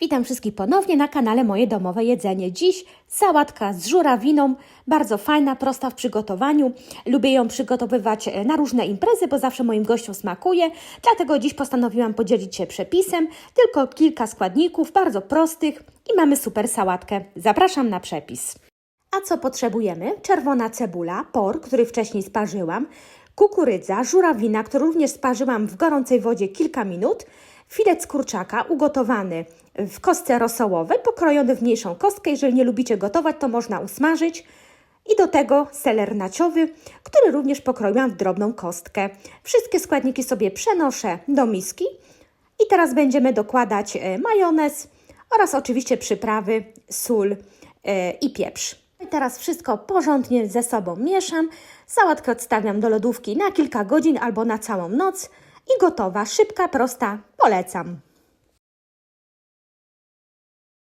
Witam wszystkich ponownie na kanale Moje Domowe Jedzenie. Dziś sałatka z żurawiną, bardzo fajna, prosta w przygotowaniu. Lubię ją przygotowywać e, na różne imprezy, bo zawsze moim gościom smakuje. Dlatego dziś postanowiłam podzielić się przepisem. Tylko kilka składników, bardzo prostych i mamy super sałatkę. Zapraszam na przepis. A co potrzebujemy? Czerwona cebula, por, który wcześniej sparzyłam, kukurydza, żurawina, którą również sparzyłam w gorącej wodzie kilka minut, filet kurczaka ugotowany w kostce rosołowej, pokrojony w mniejszą kostkę. Jeżeli nie lubicie gotować, to można usmażyć. I do tego seler naciowy, który również pokroiłam w drobną kostkę. Wszystkie składniki sobie przenoszę do miski i teraz będziemy dokładać e, majonez oraz oczywiście przyprawy, sól e, i pieprz. I teraz wszystko porządnie ze sobą mieszam. Sałatkę odstawiam do lodówki na kilka godzin albo na całą noc i gotowa, szybka, prosta, polecam.